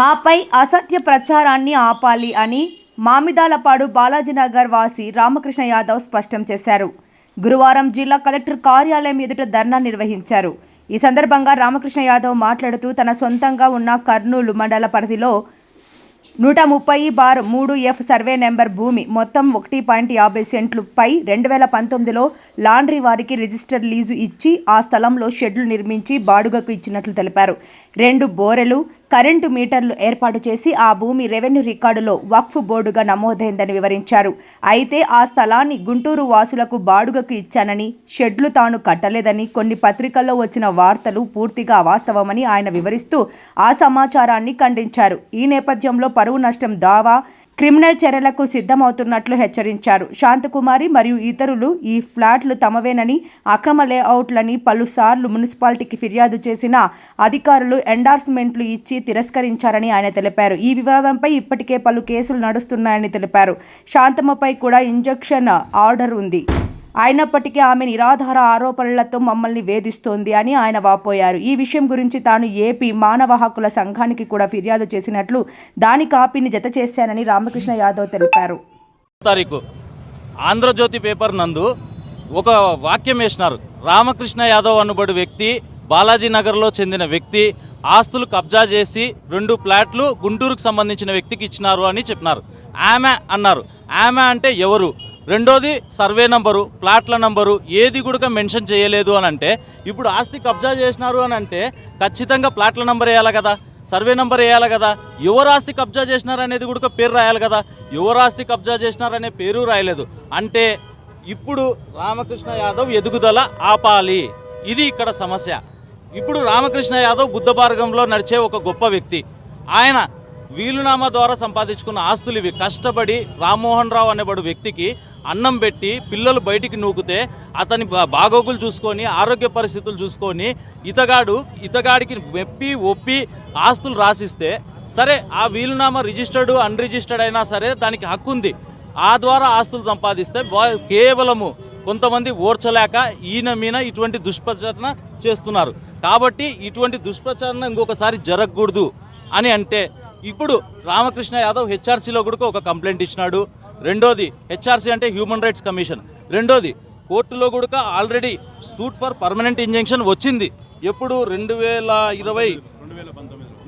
మాపై అసత్య ప్రచారాన్ని ఆపాలి అని మామిదాలపాడు బాలాజీనగర్ వాసి రామకృష్ణ యాదవ్ స్పష్టం చేశారు. గురువారం జిల్లా కలెక్టర్ కార్యాలయం ఎదుట ధర్నా నిర్వహించారు. ఈ సందర్భంగా రామకృష్ణ యాదవ్ మాట్లాడుతూ తన సొంతంగా ఉన్న కర్నూలు మండల పరిధిలో నూట ముప్పై బార్ మూడు ఎఫ్ సర్వే నెంబర్ భూమి మొత్తం ఒకటి పాయింట్ యాభై సెంట్లు పై రెండు వేల పంతొమ్మిదిలో లాండ్రీ వారికి రిజిస్టర్ లీజు ఇచ్చి ఆ స్థలంలో షెడ్లు నిర్మించి బాడుగకు ఇచ్చినట్లు తెలిపారు. రెండు బోరెలు కరెంటు మీటర్లు ఏర్పాటు చేసి ఆ భూమి రెవెన్యూ రికార్డులో వక్ఫ్ బోర్డుగా నమోదైందని వివరించారు. అయితే ఆ స్థలాన్ని గుంటూరు వాసులకు బాడుగకు ఇచ్చానని షెడ్లు తాను కట్టలేదని కొన్ని పత్రికల్లో వచ్చిన వార్తలు పూర్తిగా అవాస్తవమని ఆయన వివరిస్తూ ఆ సమాచారాన్ని ఖండించారు. ఈ నేపథ్యంలో పరువు నష్టం దావా క్రిమినల్ చర్యలకు సిద్ధమవుతున్నట్లు హెచ్చరించారు. శాంతకుమారి మరియు ఇతరులు ఈ ఫ్లాట్లు తమవేనని అక్రమ లేఅవుట్లని పలుసార్లు మున్సిపాలిటీకి ఫిర్యాదు చేసిన అధికారులు ఎండార్స్మెంట్లు ఇచ్చి తిరస్కరించారని ఆయన తెలిపారు. ఈ వివాదంపై ఇప్పటికే పలు కేసులు నడుస్తున్నాయని తెలిపారు. శాంతమ్మపై కూడా ఇంజక్షన్ ఆర్డర్ ఉంది. అయినప్పటికీ ఆమె నిరాధార ఆరోపణలతో మమ్మల్ని వేధిస్తోంది అని ఆయన వాపోయారు. ఈ విషయం గురించి తాను ఏపీ మానవ హక్కుల సంఘానికి కూడా ఫిర్యాదు చేసినట్లు దాని కాపీని జత చేశానని రామకృష్ణ యాదవ్ తెలిపారు. తారీఖు ఆంధ్రజ్యోతి పేపర్ నందు ఒక వాక్యం వేసినారు. రామకృష్ణ యాదవ్ అనుబడి వ్యక్తి బాలాజీ నగర్లో చెందిన వ్యక్తి ఆస్తులు కబ్జా చేసి రెండు ప్లాట్లు గుంటూరుకు సంబంధించిన వ్యక్తికి ఇచ్చినారు అని చెప్పినారు. ఆమె అన్నారు. ఆమె అంటే ఎవరు? రెండోది సర్వే నంబరు ప్లాట్ల నంబరు ఏది కూడా మెన్షన్ చేయలేదు అని అంటే ఇప్పుడు ఆస్తి కబ్జా చేసినారు అని అంటే ఖచ్చితంగా ప్లాట్ల నంబర్ వేయాలి కదా సర్వే నంబర్ వేయాలి కదా ఎవరు ఆస్తి కబ్జా చేసినారు అనేది కూడా పేరు రాయాలి కదా ఎవరు ఆస్తి కబ్జా చేసినారనే పేరు రాయలేదు. అంటే ఇప్పుడు రామకృష్ణ యాదవ్ ఎదుగుదల ఆపాలి. ఇది ఇక్కడ సమస్య. ఇప్పుడు రామకృష్ణ యాదవ్ బుద్ధ మార్గంలో నడిచే ఒక గొప్ప వ్యక్తి. ఆయన వీలునామా ద్వారా సంపాదించుకున్న ఆస్తులు ఇవి. కష్టపడి రామ్మోహన్ రావు అనేవాడు వ్యక్తికి అన్నం పెట్టి పిల్లలు బయటికి నూకితే అతని బా- బాగోగులు చూసుకొని ఆరోగ్య పరిస్థితులు చూసుకొని ఇతగాడు ఇతగాడికి మెప్పి ఒప్పి ఆస్తులు రాసిస్తే సరే ఆ వీలునామా రిజిస్టర్డ్ అన్రిజిస్టర్డ్ అయినా సరే దానికి హక్కు ఉంది. ఆ ద్వారా ఆస్తులు సంపాదిస్తే కేవలము కొంతమంది ఓర్చలేక ఈయన మీన ఇటువంటి దుష్ప్రచారణ చేస్తున్నారు. కాబట్టి ఇటువంటి దుష్ప్రచారణ ఇంకొకసారి జరగకూడదు అని అంటే ఇప్పుడు రామకృష్ణ యాదవ్ హెచ్ఆర్సీలో కూడా ఒక కంప్లైంట్ ఇచ్చినాడు. రెండోది హెచ్ఆర్సీ అంటే హ్యూమన్ రైట్స్ కమిషన్. రెండోది కోర్టులో కూడా already suit for permanent injection వచ్చింది. ఎప్పుడు? రెండు వేల ఇరవై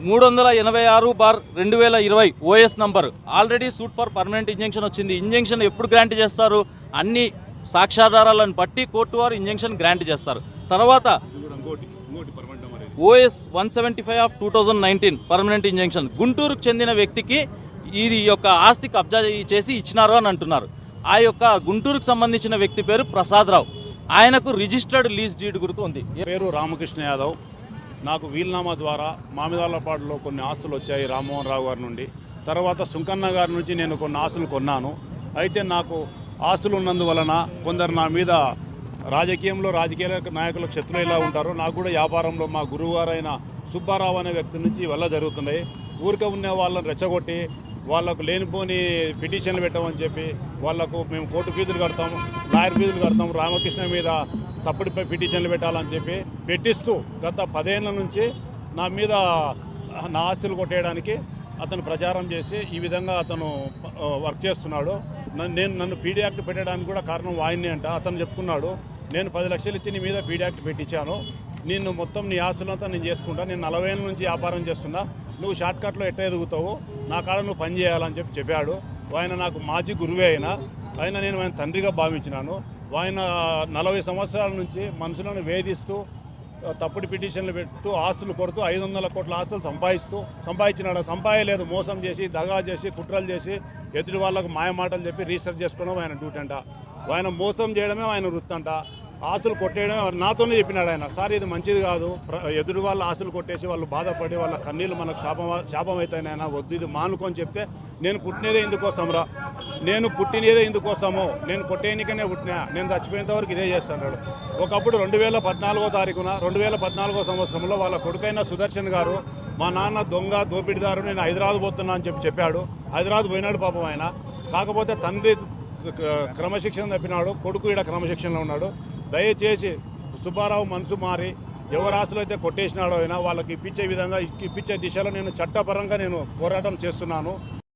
మూడు వందల ఎనభై ఆరు బార్ రెండు వేల ఇరవై OS number. Already suit for permanent injunction వచ్చింది. ఇంజెక్షన్ ఎప్పుడు గ్రాంట్ చేస్తారు? అన్ని సాక్ష్యాధారాలను బట్టి కోర్టు వారు ఇంజెక్షన్ గ్రాంట్ చేస్తారు. తర్వాత OS one seventy five of two thousand nineteen permanent injunction. గుంటూరుకు చెందిన వ్యక్తికి ఇది యొక్క ఆస్తి కబ్జా చేసి ఇచ్చినారు అని అంటున్నారు. ఆ యొక్క గుంటూరుకు సంబంధించిన వ్యక్తి పేరు ప్రసాదరావు ఆయనకు రిజిస్టర్డ్ లీజ్ డీడ్ కూడా ఉంది. పేరు రామకృష్ణ యాదవ్. నాకు వీల్నామా ద్వారా మామిదాలపాడులో కొన్ని ఆస్తులు వచ్చాయి రామ్మోహన్ రావు గారి నుండి. తర్వాత సుంకన్న గారి నుంచి నేను కొన్ని ఆస్తులు కొన్నాను. అయితే నాకు ఆస్తులు ఉన్నందువలన కొందరు నా మీద రాజకీయంలో రాజకీయ నాయకులు శత్రులు ఎలా ఉంటారో నాకు కూడా వ్యాపారంలో మా గురువారైన సుబ్బారావు అనే వ్యక్తి నుంచి వల్ల జరుగుతున్నాయి. ఊరికే ఉన్న వాళ్ళని రెచ్చగొట్టి వాళ్ళకు లేనిపోని పిటిషన్లు పెట్టమని చెప్పి వాళ్ళకు మేము కోర్టు ఫీజులు కడతాం లాయర్ ఫీజులు కడతాం రామకృష్ణ మీద తప్పుడు పిటిషన్లు పెట్టాలని చెప్పి పెట్టిస్తూ గత పదేళ్ళ నుంచి నా మీద నా ఆస్తులు కొట్టేయడానికి అతను ప్రచారం చేసి ఈ విధంగా అతను వర్క్ చేస్తున్నాడు. నేను నన్ను పీడీ యాక్ట్ పెట్టడానికి కూడా కారణం వాయిని అంట. అతను చెప్పుకున్నాడు నేను పది లక్షలు ఇచ్చి నీ మీద బీడాక్ట్ పెట్టించాను. నిన్ను మొత్తం నీ ఆస్తులంతా నేను చేసుకుంటా. నేను నలభై ఏళ్ళ నుంచి వ్యాపారం చేస్తున్నా. నువ్వు షార్ట్కట్లో ఎట్ట ఎదుగుతావు? నా కాడ నువ్వు పని చేయాలని చెప్పి చెప్పాడు. ఆయన నాకు మాజీ గురువే అయినా. ఆయన నేను ఆయన తండ్రిగా భావించినాను. ఆయన నలభై సంవత్సరాల నుంచి మనుషులను వేధిస్తూ తప్పుడు పిటిషన్లు పెడుతూ ఆస్తులు కొడుతూ ఐదు వందల కోట్ల ఆస్తులు సంపాదిస్తూ సంపాదించినాడు. సంపాదలేదు మోసం చేసి దగా చేసి కుట్రలు చేసి ఎదుటి వాళ్ళకు మాయమాటలు చెప్పి రీసెర్చ్ చేసుకోవడం ఆయన డ్యూటీ అంట. ఆయన మోసం చేయడమే ఆయన వృత్తి అంట. ఆస్తులు కొట్టేయడం నాతోనే చెప్పినాడు ఆయన. సార్ ఇది మంచిది కాదు. ప్ర- ఎదుటి వాళ్ళ ఆస్తులు కొట్టేసి వాళ్ళు బాధపడి వాళ్ళ కన్నీళ్ళు మనకు శాపం శాపం అవుతాయి ఆయన వద్దు ఇది మానుకొని చెప్తే నేను పుట్టినదే ఇందుకోసంరా. నేను పుట్టినదే ఇందుకోసము. నేను కొట్టేయనికనే పుట్టినా. నేను చచ్చిపోయేంత వరకు ఇదే చేస్తున్నాడు ఒకప్పుడు రెండు వేల పద్నాలుగో తారీఖున రెండు వేల పద్నాలుగో సంవత్సరంలో వాళ్ళ కొడుకైన సుదర్శన్ గారు మా నాన్న దొంగ దోపిడిదారు నేను హైదరాబాద్ పోతున్నా అని చెప్పి చెప్పాడు. హైదరాబాద్ పోయినాడు పాపం ఆయన. కాకపోతే తండ్రి క్రమశిక్షణ తప్పినాడు. కొడుకు ఇక్కడ క్రమశిక్షణలో ఉన్నాడు. దయచేసి సుబ్బారావు మనసు మారి ఎవరు అయితే కొట్టేసినాడో అయినా వాళ్ళకి ఇప్పించే విధంగా ఇప్పించే దిశలో నేను చట్టపరంగా నేను పోరాటం చేస్తున్నాను.